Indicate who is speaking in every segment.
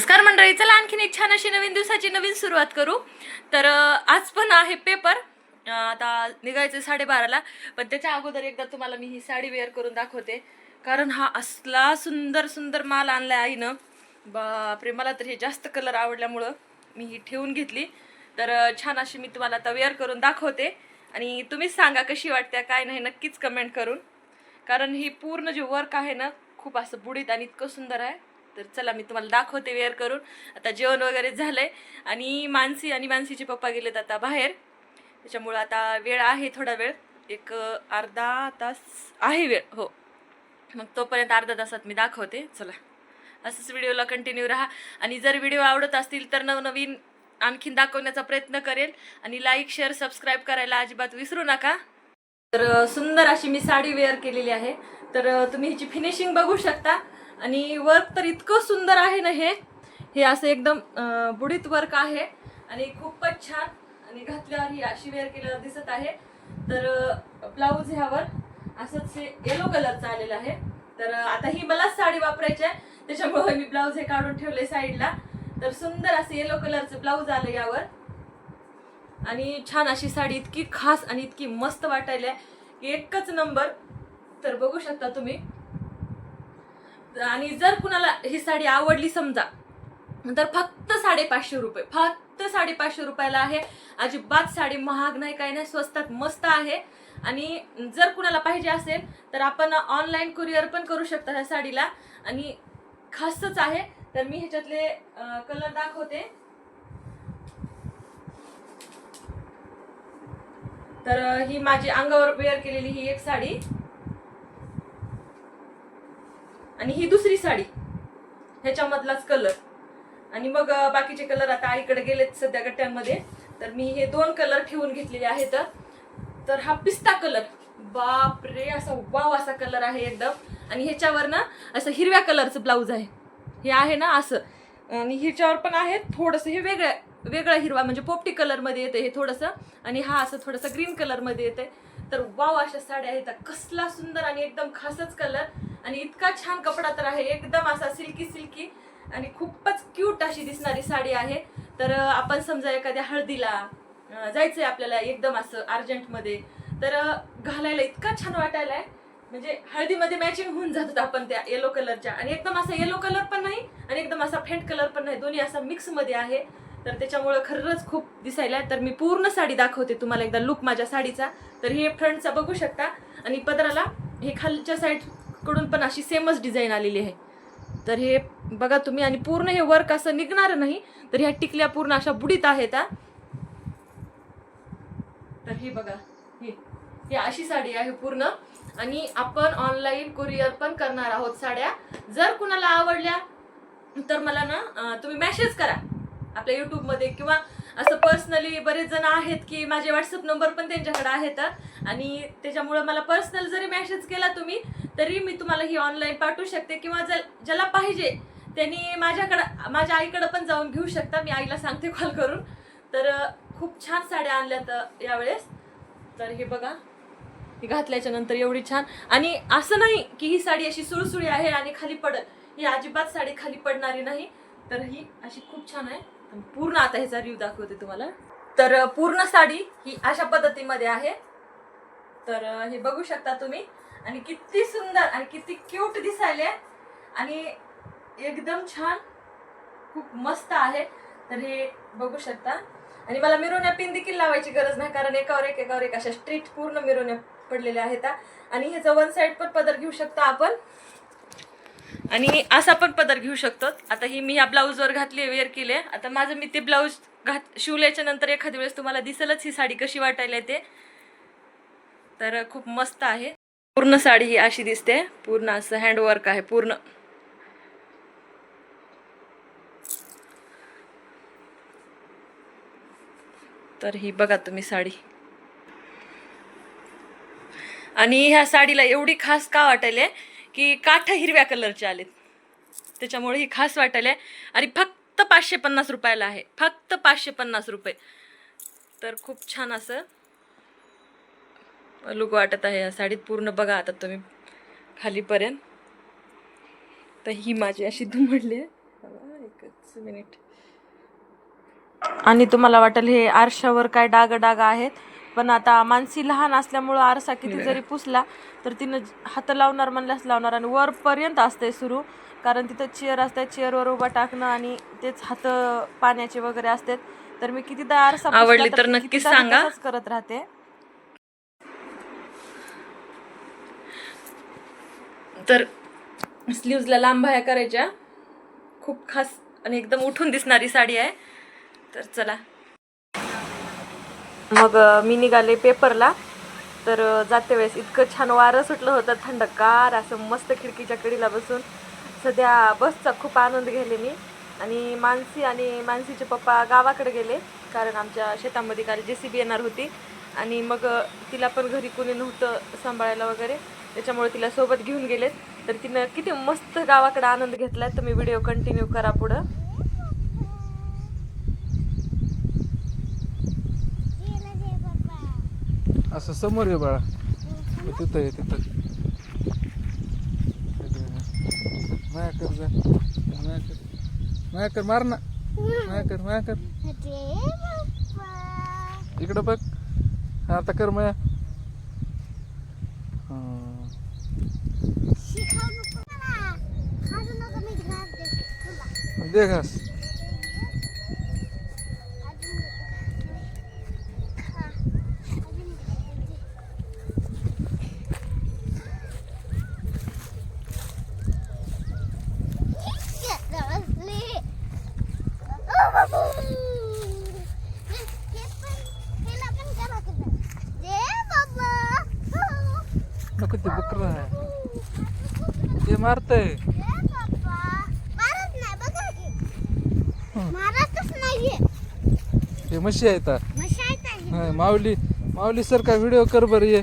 Speaker 1: नमस्कार मंडळी चला आणखीन एक छान अशी नवीन दिवसाची नवीन सुरुवात करू. तर आज पण आहे पेपर आता निघायचं साडेबाराला पण त्याच्या अगोदर एकदा तुम्हाला मी ही साडी वेअर करून दाखवते. कारण हा असला सुंदर सुंदर माल आणलाय आईनं. बापरे मला तर हे जास्त कलर आवडल्यामुळं मी ही ठेवून घेतली. तर छान अशी मी तुम्हाला आता वेअर करून दाखवते. आणि तुम्हीच सांगा कशी वाटते काय नाही नक्कीच कमेंट करून. कारण ही पूर्ण जे वर्क आहे ना खूप असं बुडीत आणि इतकं सुंदर आहे. तर चला मी तुम्हाला दाखवते वेअर करून. आता जेवण वगैरे झालंय. आणि मानसी आणि मानसीचे पप्पा गेलेत आता बाहेर. त्याच्यामुळं आता वेळ आहे थोडा वेळ. एक अर्धा तास आहे वेळ. हो. मग तोपर्यंत अर्धा तासात मी दाखवते. चला. असंच व्हिडिओला कंटिन्यू राहा. आणि जर व्हिडिओ आवडत असतील तर नवनवीन आणखीन दाखवण्याचा प्रयत्न करेल. आणि लाईक शेअर सबस्क्राईब करायला अजिबात विसरू नका. तर सुंदर अशी मी साडी वेअर केलेली आहे. तर तुम्ही ह्याची फिनिशिंग बघू शकता. आणि वर्क तर इतकं सुंदर आहे ना हे. हे असं एकदम बुडीत वर्क आहे. आणि खूपच छान. आणि घातल्यावर ही अशी वेअर केल्यावर दिसत आहे. तर ब्लाऊज ह्यावर असंच हे येलो कलरचं आलेलं आहे. तर आता ही मलाच साडी वापरायची आहे. त्याच्यामुळे मी ब्लाऊज हे काढून ठेवले साईडला तर सुंदर असं येलो कलरचं ब्लाऊज आलं यावर. आणि छान अशी साडी इतकी खास आणि इतकी मस्त वाटायला आहे. एकच नंबर तर बघू शकता तुम्ही. आणि जर कुणाला ही साडी आवडली समजा तर फक्त साडेपाचशे रुपये फक्त साडेपाचशे रुपयाला आहे. अजिबात साडी महाग नाही काही नाही स्वस्तात मस्त आहे. आणि जर कुणाला पाहिजे असेल तर आपण ऑनलाईन कुरिअर पण करू शकता ह्या साडीला. आणि खासच आहे तर मी ह्याच्यातले कलर दाखवते. तर ही माझी अंगावर वेअर केलेली ही एक साडी आणि ही दुसरी साडी. ह्याच्यामधलाच कलर आणि मग बाकीचे कलर आता आईकडे गेलेत सध्या गट्ट्यांमध्ये. तर मी हे दोन कलर ठेवून घेतलेले आहेत. तर हा पिस्ता कलर बाप रे असा वाव असा कलर आहे एकदम. आणि ह्याच्यावर ना असं हिरव्या कलरचं ब्लाऊज आहे. हे आहे ना असं. आणि ह्याच्यावर पण आहे थोडंसं हे वेगळं वेगळा हिरवा म्हणजे पोपटी कलरमध्ये येते हे थोडंसं. आणि हा असं थोडंसं ग्रीन कलरमध्ये येते तर वाव अशा साड्या आहेत. कसला सुंदर आणि एकदम खासच कलर आणि इतका छान कपडा तर आहे एकदम असा सिल्की सिल्की आणि खूपच क्यूट अशी दिसणारी साडी आहे. तर आपण समजा एखाद्या हळदीला जायचंय आपल्याला एकदम असं अर्जंटमध्ये तर घालायला इतका छान वाटायला आहे. म्हणजे हळदीमध्ये मॅचिंग होऊन जातात आपण त्या येलो कलरच्या आणि एकदम असा येलो कलर पण नाही आणि एकदम असा फेंट कलर पण नाही. दोन्ही असा मिक्समध्ये आहे. तर त्याच्यामुळं खरंच खूप दिसायला आहे. तर मी पूर्ण साडी दाखवते तुम्हाला एकदा लुक माझ्या साडीचा. तर हे फ्रंटचा बघू शकता. आणि पदराला हे खालच्या साईड कडून पण अशी सेमच डिझाईन आलेली आहे. तर हे बघा तुम्ही आणि पूर्ण हे वर्क असं निघणार नाही तर ह्या टिकल्या पूर्ण अशा बुडीत आहेत हा. तर ही बघा ही ही अशी साडी आहे पूर्ण. आणि आपण ऑनलाईन कुरिअर पण करणार आहोत साड्या. जर कुणाला आवडल्या तर मला ना तुम्ही मेसेज करा आपल्या युट्यूबमध्ये किंवा असं पर्सनली बरेच जण आहेत की माझे व्हॉट्सअप नंबर पण त्यांच्याकडे आहेत आणि त्याच्यामुळं मला पर्सनल जरी मेसेज केला तुम्ही तरी मी तुम्हाला ही ऑनलाईन पाठवू शकते किंवा जर ज्याला पाहिजे त्यांनी माझ्याकडं माझ्या आईकडं पण जाऊन घेऊ शकता. मी आईला सांगते कॉल करून. तर खूप छान साड्या आणल्यात यावेळेस. तर हे बघा. ही घातल्याच्या नंतर एवढी छान. आणि असं नाही की ही साडी अशी सुळसुळी आहे आणि खाली पडत. ही अजिबात साडी खाली पडणारी नाही. तर ही अशी खूप छान आहे. पूर्ण आता ह्याचा रिव्ह दाखवते तुम्हाला. तर पूर्ण साडी ही अशा पद्धतीमध्ये आहे. तर हे बघू शकता तुम्ही. आणि किती सुंदर आणि किती क्यूट दिसायले. आणि एकदम छान खूप मस्त आहे. तर हे बघू शकता. आणि मला मिरवण्या पिन देखील लावायची गरज नाही कारण एकावर एक एकावर एक अशा स्ट्रीट पूर्ण मिरवण्या पडलेल्या आहेत आणि ह्याचा वन साईड पण पदर घेऊ शकता आपण. आणि असा पण पदर घेऊ शकतो. आता ही मी ह्या ब्लाऊजवर घातली वेअर केले. आता माझं मी ते ब्लाऊज घात शिवल्याच्या नंतर एखाद्या वेळेस तुम्हाला दिसेलच ही साडी कशी वाटायला ते तर खूप मस्त आहे. पूर्ण साडी ही अशी दिसते. पूर्ण असं हँडवर्क आहे पूर्ण. तर ही बघा तुम्ही साडी. आणि ह्या साडीला एवढी खास का वाटायला की काठ हिरव्या कलरचे आलेत. त्याच्यामुळे ही खास वाटायला. आणि फक्त पाचशे पन्नास रुपयाला आहे. फक्त पाचशे पन्नास रुपये. तर खूप छान असं लुक वाटत आहे. या साडीत पूर्ण बघा आता तुम्ही खालीपर्यंत. तर ही माझी अशी दुमडली आहे. एकच मिनिट. आणि तुम्हाला वाटेल हे आरशावर काय डाग डाग आहेत. पण आता मानसी लहान असल्यामुळं आरसा किती जरी पुसला तर तिनं हात लावणार म्हणल्यास लावणार आणि वरपर्यंत असते सुरू. कारण तिथं चेअर असते चेअरवर उभा टाकणं आणि तेच हात पाण्याचे वगैरे असतात. तर मी कितीदा आरसा
Speaker 2: आवडली तर नक्कीच सांगा.
Speaker 1: करत राहते. तर स्लीव्जला लांब बाह्या करायच्या. खूप खास आणि एकदम उठून दिसणारी साडी आहे. तर चला. मग मी निघाले पेपरला. तर जाते वेळेस इतकं छान वारं सुटलं होतं थंडगार असं मस्त खिडकीच्या कडीला बसून. सध्या बसचा खूप आनंद घेले मी. आणि मानसी आणि मानसीचे पप्पा गावाकडे गेले कारण आमच्या शेतामध्ये काल जे सी बी येणार होती. आणि मग तिला पण घरी कोणी नव्हतं सांभाळायला वगैरे. त्याच्यामुळे तिला सोबत घेऊन गेलेत. तर तिनं किती मस्त गावाकडे आनंद घेतलाय तुम्ही व्हिडिओ कंटिन्यू करा पुढं.
Speaker 3: असं समोर आहे बाळा. तिथं आहे तिथं. माया कर जा. माया कर माया कर मार ना. माया कर माया कर इकडं बघ. हा, आता कर माया. हा. दे घास नको ते बकर आहे ते मारतय. हे. म्हशी आहेत माऊली माऊली सर का व्हिडिओ कर बरं ये.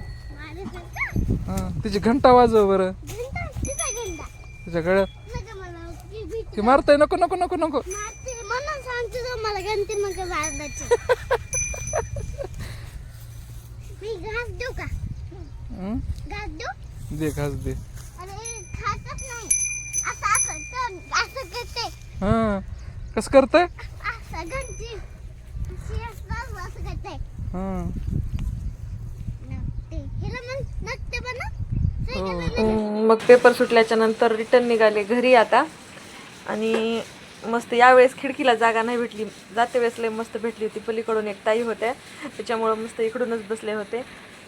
Speaker 3: हा, तिची घंटा वाजव बरं.
Speaker 4: घंटा? तिचा घंटा.
Speaker 3: तिच्या गळ्यात
Speaker 4: ती
Speaker 3: मारताय नको नको नको नको.
Speaker 4: मारते म्हणून सांगते तो मला घंटी नका महाराजाची मी घास देऊ का
Speaker 3: हं?
Speaker 4: घास देऊ
Speaker 3: दे घास दे
Speaker 4: अरे खातच नाही असं असं असं करते.
Speaker 3: हा. कसं करताय?
Speaker 4: असं घंटी अशी असं असं करते.
Speaker 3: हा.
Speaker 4: हिला मग
Speaker 1: पेपर सुटल्याच्या नंतर रिटर्न निघाले घरी आता. आणि मस्त यावेळेस खिडकीला जागा नाही भेटली. जाते वेळेस लय मस्त भेटली होती. पलीकडून एक ताई होत्या. त्याच्यामुळं मस्त इकडूनच बसले होते.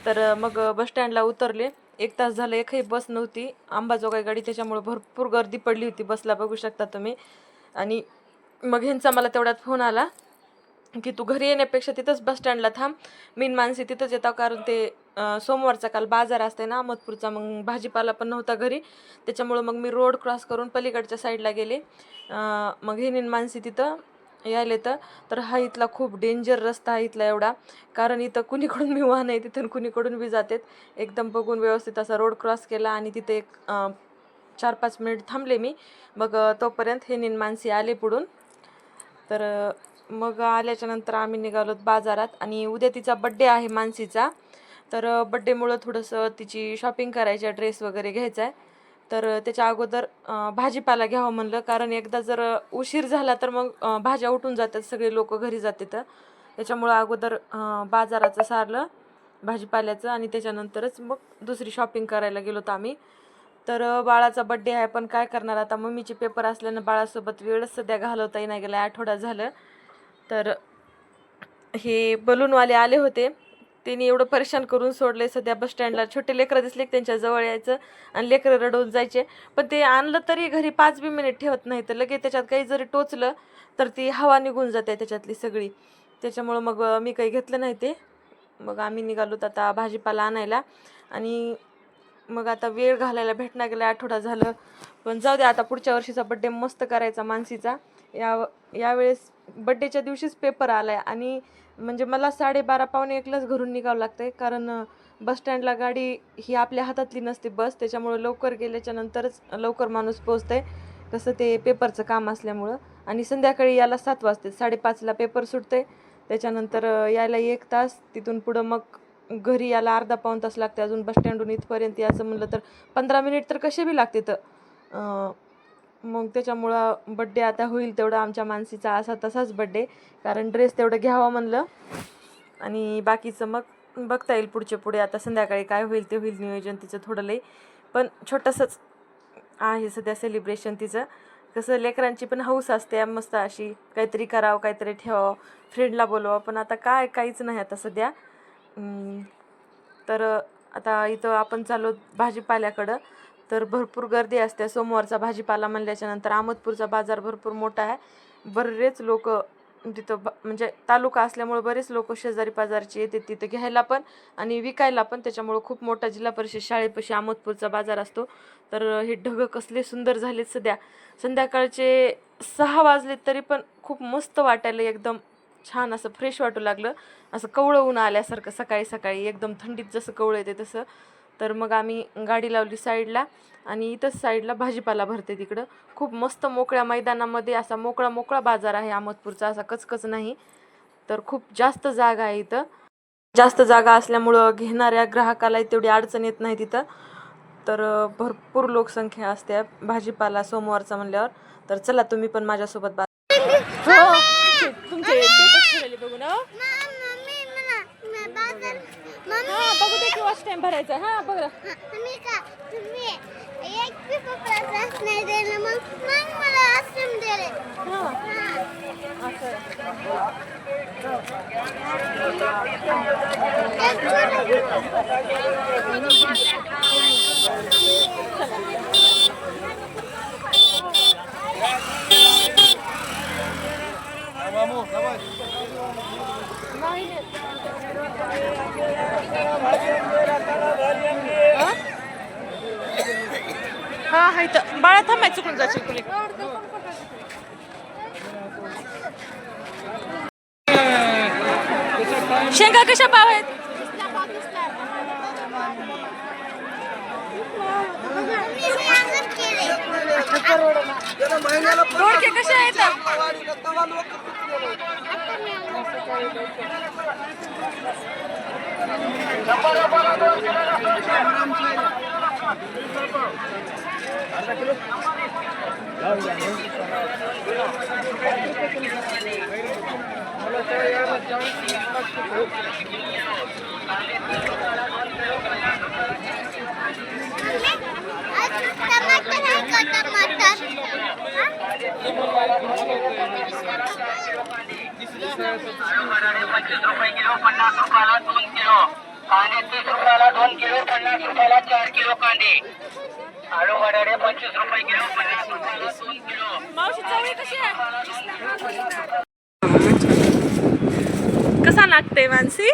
Speaker 1: तर मग बस स्टँडला उतरले. एक तास झालं एकही बस नव्हती. अंबाजोगाई गाडी त्याच्यामुळं भरपूर गर्दी पडली होती. बसला बघू शकता तुम्ही. आणि मग ह्यांचा मला तेवढ्यात फोन आला की तू घरी येण्यापेक्षा तिथंच बस स्टँडला थांब. मीन माणसे तिथंच येतात कारण ते सोमवारचा काल बाजार असते ना अहमदपूरचा. मग भाजीपाला पण नव्हता घरी. त्याच्यामुळं मग मी रोड क्रॉस करून पलीकडच्या साईडला गेले. मग हे नीन मानसी तिथं यायले तर तर हा इथला खूप डेंजर रस्ता आहे इथला एवढा. कारण इथं कुणीकडून मी वाहन आहे तिथून कुणीकडून बी जातात. एकदम बघून व्यवस्थित असा रोड क्रॉस केला आणि तिथे एक चार पाच मिनिट थांबले मी. मग तोपर्यंत हे निनमानसी आले पुढून. तर मग आल्याच्यानंतर आम्ही निघालो बाजारात आणि उद्या तिचा बड्डे आहे मानसीचा. तर बड्डेमुळं थोडंसं तिची शॉपिंग करायची आहे ड्रेस वगैरे घ्यायचा आहे. तर त्याच्या अगोदर भाजीपाला घ्यावं म्हणलं. कारण एकदा जर उशीर झाला तर मग भाज्या उठून जातात. सगळे लोक घरी जातात त्याच्यामुळं अगोदर बाजाराचं सारलं भाजीपाल्याचं आणि त्याच्यानंतरच मग दुसरी शॉपिंग करायला गेलो होतो आम्ही. तर बाळाचा बड्डे आहे. पण काय करणार? आता मम्मीचे पेपर असल्यानं बाळासोबत वेळच सध्या घालवताही नाही गेला. आठवडा झालं. तर हे बलूनवाले आले होते. त्यांनी एवढं परेशान करून सोडले सध्या बस स्टँडला छोटे लेकरं दिसले की त्यांच्या जवळ यायचं आणि लेकरं रडवून जायचे. पण ते आणलं तरी घरी पाच बी मिनिट ठेवत नाही. तर लगेच त्याच्यात काही जरी टोचलं तर ती हवा निघून जाते त्याच्यातली सगळी. त्याच्यामुळं मग मी काही घेतलं नाही ते. मग आम्ही निघालो आता भाजीपाला आणायला. आणि मग आता वेळ घालायला भेटणार गेला आठवडा झालं. पण जाऊ दे आता पुढच्या वर्षीचा बड्डे मस्त करायचा मानसीचा. या यावेळेस बड्डेच्या दिवशीच पेपर आला आहे आणि म्हणजे मला साडेबारा पावणे एकलाच घरून निघावं लागतंय. कारण बसस्टँडला गाडी ही आपल्या हातातली नसते बस. त्याच्यामुळं लवकर गेल्याच्या नंतरच लवकर माणूस पोचतंय कसं ते पेपरचं काम असल्यामुळं. आणि संध्याकाळी याला सात वाजते साडेपाचला पेपर सुटते त्याच्यानंतर यायला एक तास. तिथून पुढं मग घरी यायला अर्धा पाऊण तास लागते अजून बसस्टँडहून इथपर्यंत याचं म्हणलं तर पंधरा मिनिट तर कसे बी लागते तर मग त्याच्यामुळं बड्डे आता होईल तेवढं आमच्या मानसीचा असा तसाच बड्डे कारण ड्रेस तेवढं घ्यावा म्हणलं. आणि बाकीचं मग बघता येईल पुढचे पुढे आता संध्याकाळी काय होईल ते होईल नियोजन तिचं थोडं लई. पण छोटंसंच आहे सध्या सेलिब्रेशन तिचं. कसं लेकरांची पण हौस असते मस्त अशी. काहीतरी करावं काहीतरी ठेवावं फ्रेंडला बोलवावं. पण आता काय काहीच नाही आता सध्या. तर आता इथं आपण चाललो भाजीपाल्याकडं. तर भरपूर गर्दी असते. सोमवारचा भाजीपाला म्हणल्याच्यानंतर अहमदपूरचा बाजार भरपूर मोठा आहे. बरेच लोक तिथं म्हणजे तालुका असल्यामुळे बरेच लोक शेजारी पाजारचे येते तिथं घ्यायला पण आणि विकायला पण. त्याच्यामुळं खूप मोठा जिल्हा परिषद शाळेपाशी अहमदपूरचा बाजार असतो. तर हे ढगं कसले सुंदर झालेत सध्या. संध्याकाळचे सहा वाजले तरी पण खूप मस्त वाटायला एकदम छान असं फ्रेश वाटू लागलं. असं कवळं ऊन आल्यासारखं सकाळी सकाळी एकदम थंडीत जसं कवळं येते तसं. तर मग आम्ही गाडी लावली साईडला आणि इथंच साईडला भाजीपाला भरते तिकडं. खूप मस्त मोकळ्या मैदानामध्ये असा मोकळा मोकळा बाजार आहे अहमदपूरचा असा कचकच नाही. तर खूप जास्त जागा आहे इथं. जास्त जागा असल्यामुळं घेणाऱ्या ग्राहकालाही तेवढी अडचण येत नाही तिथं. तर भरपूर लोकसंख्या असते भाजीपाला सोमवारचा म्हणल्यावर. तर चला तुम्ही पण माझ्यासोबत बा हो तुमचे बघू ना
Speaker 4: मम्मी मला मी बाजार मम्मी
Speaker 1: हा वॉच टाइम भरायचा हा बघ
Speaker 4: तुम्ही का? तुम्ही एक पेपर क्लास नाही दिलं मग मग मला आश्रम दिले
Speaker 1: हा.
Speaker 4: हा.
Speaker 1: असं हा हा इथं बाळा थांबाय चुकून जाशील कुणी शेंगा कशा पाव आहेत
Speaker 4: मी मी अंगण केले
Speaker 1: दोडके कसे आहेत?
Speaker 4: आज टमाटर आहे का टमाटर
Speaker 2: पंचवीस रुपये किलो पन्नास रुपयाला दोन किलो कांदे तीस रुपयाला दोन किलो पन्नास रुपयाला चार किलो कांदे आलू बटाटे पंचवीस रुपये किलो पन्नास रुपयाला दोन किलो
Speaker 1: मावशी चवळी कशी आहे? कसा लागते मानसी?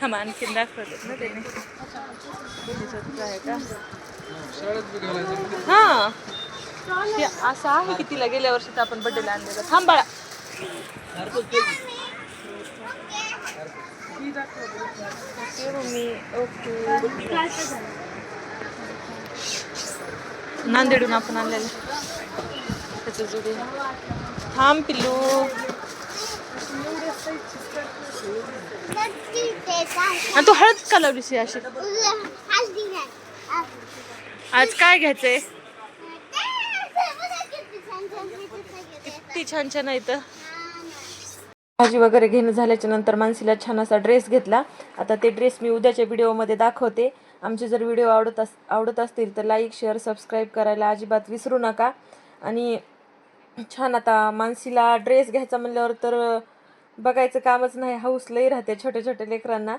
Speaker 1: थांबा आणखीन दाखवत ना त्याने. आहे का हा. ते असं आहे की तिला गेल्या वर्षी आपण बड्डेला आणलेलं. थांबाळा ओके मम्मी ओके नांदेडून आपण आणलेलं. त्याचं जुडे. थांब पिल्लू. आणि तू हळद का लावलीस अशी? आज काय घ्यायचंय?
Speaker 4: किती छान छान पिठं सगळे.
Speaker 1: किती छान छान आहे तर. भाजी वगैरे घेणं झाल्याच्यानंतर मानसीला छान असा ड्रेस घेतला. आता ते ड्रेस मी उद्याच्या व्हिडिओमध्ये दाखवते. आमचे जर व्हिडिओ आवडत अस आवडत असतील तर लाईक शेअर सबस्क्राईब करायला अजिबात विसरू नका. आणि छान आता मानसीला ड्रेस घ्यायचा म्हणल्यावर तर बघायचं कामच नाही. हाऊस लई राहते छोट्या छोट्या लेकरांना.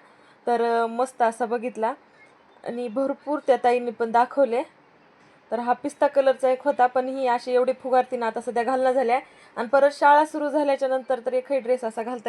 Speaker 1: तर मस्त असा बघितला. आणि भरपूर त्या ताईंनी पण दाखवले. तर हा पिस्ता कलरचा एक होता पण ही अशी एवढी फुगारतीनं आता सध्या घालणं झाल्या. आणि परत शाळा सुरू झाल्याच्यानंतर तर एकही ड्रेस असा घालता